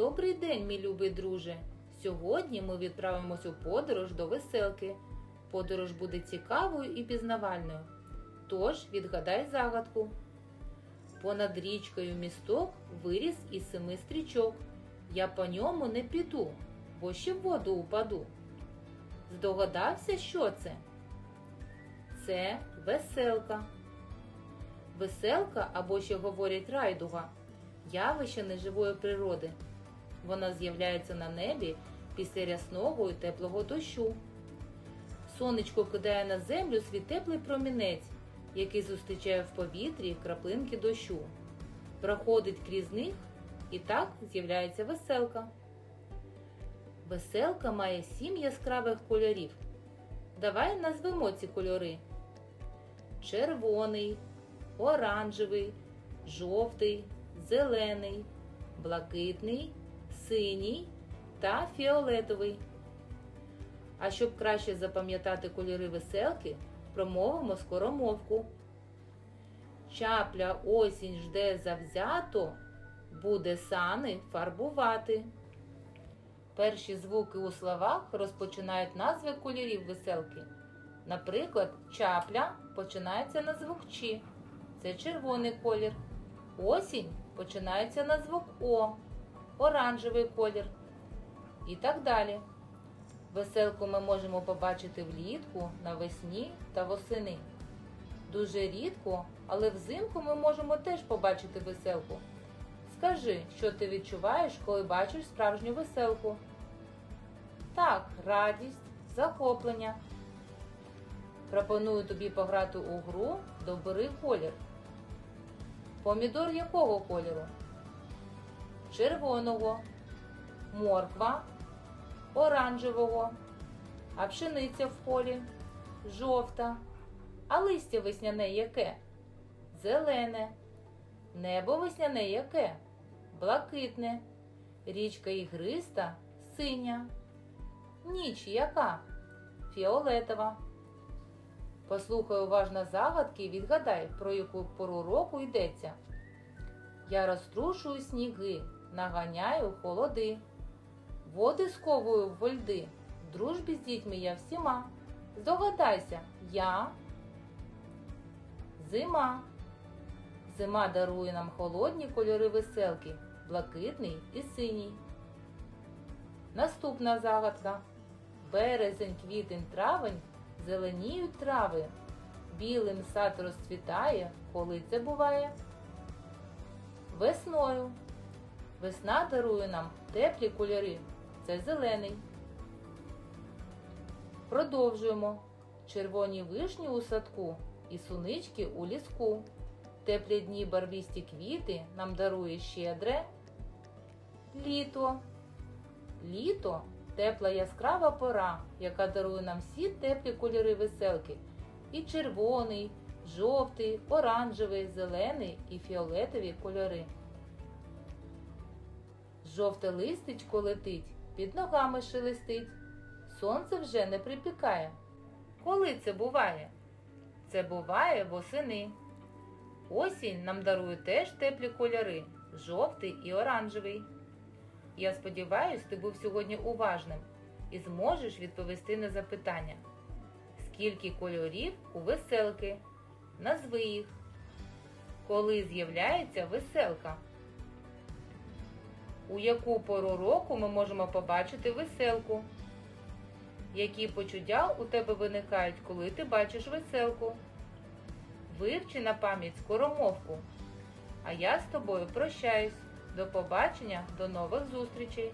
Добрий день, мій любий друже! Сьогодні ми відправимось у подорож до веселки. Подорож буде цікавою і пізнавальною. Тож відгадай загадку. Понад річкою місток виріс із семи стрічок. Я по ньому не піду, бо ще в воду упаду. Здогадався, що це? Це веселка. Веселка, або ще говорять райдуга, явище неживої природи. Вона з'являється на небі після рясного і теплого дощу. Сонечко кидає на землю свій теплий промінець, який зустрічає в повітрі краплинки дощу. Проходить крізь них і так з'являється веселка. Веселка має сім яскравих кольорів. Давай назвемо ці кольори: червоний, оранжевий, жовтий, зелений, блакитний, синій та фіолетовий. А щоб краще запам'ятати кольори веселки, промовимо скоромовку. Чапля осінь жде завзято, буде сани фарбувати. Перші звуки у словах розпочинають назви кольорів веселки. Наприклад, чапля починається на звук Ч. Це червоний колір. Осінь починається на звук О, оранжевий колір. І так далі. Веселку ми можемо побачити влітку, навесні та восени. Дуже рідко, але взимку ми можемо теж побачити веселку. Скажи, що ти відчуваєш, коли бачиш справжню веселку? Так, радість, захоплення. Пропоную тобі пограти у гру Добери колір. Помідор якого кольору? Червоного, морква, оранжевого, а пшениця в полі жовта, а листя весняне яке? Зелене, небо весняне яке? Блакитне, річка ігриста синя, ніч яка? Фіолетова. Послухай уважно загадки і відгадай, про яку пору року йдеться. Я розтрушую сніги, наганяю холоди, води сковую в льди, в дружбі з дітьми я всіма. Здогадайся, я зима. Зима дарує нам холодні кольори веселки, блакитний і синій. Наступна загадка. Березень, квітень, травень зеленіють трави, білим сад розцвітає, коли це буває. Весною. Весна дарує нам теплі кольори. Це зелений. Продовжуємо. Червоні вишні у садку і сунички у ліску. Теплі дні барвісті квіти нам дарує щедре. Літо. Літо тепла яскрава пора, яка дарує нам всі теплі кольори веселки. І червоний, жовтий, оранжевий, зелений і фіолетові кольори. Жовте листечко летить, під ногами шелестить. Сонце вже не припікає. Коли це буває? Це буває восени. Осінь нам дарує теж теплі кольори жовтий і оранжевий. Я сподіваюся, ти був сьогодні уважним і зможеш відповісти на запитання. Скільки кольорів у веселки? Назви їх. Коли з'являється веселка? У яку пору року ми можемо побачити веселку? Які почуття у тебе виникають, коли ти бачиш веселку? Вивчи на пам'ять скоромовку. А я з тобою прощаюсь. До побачення, до нових зустрічей!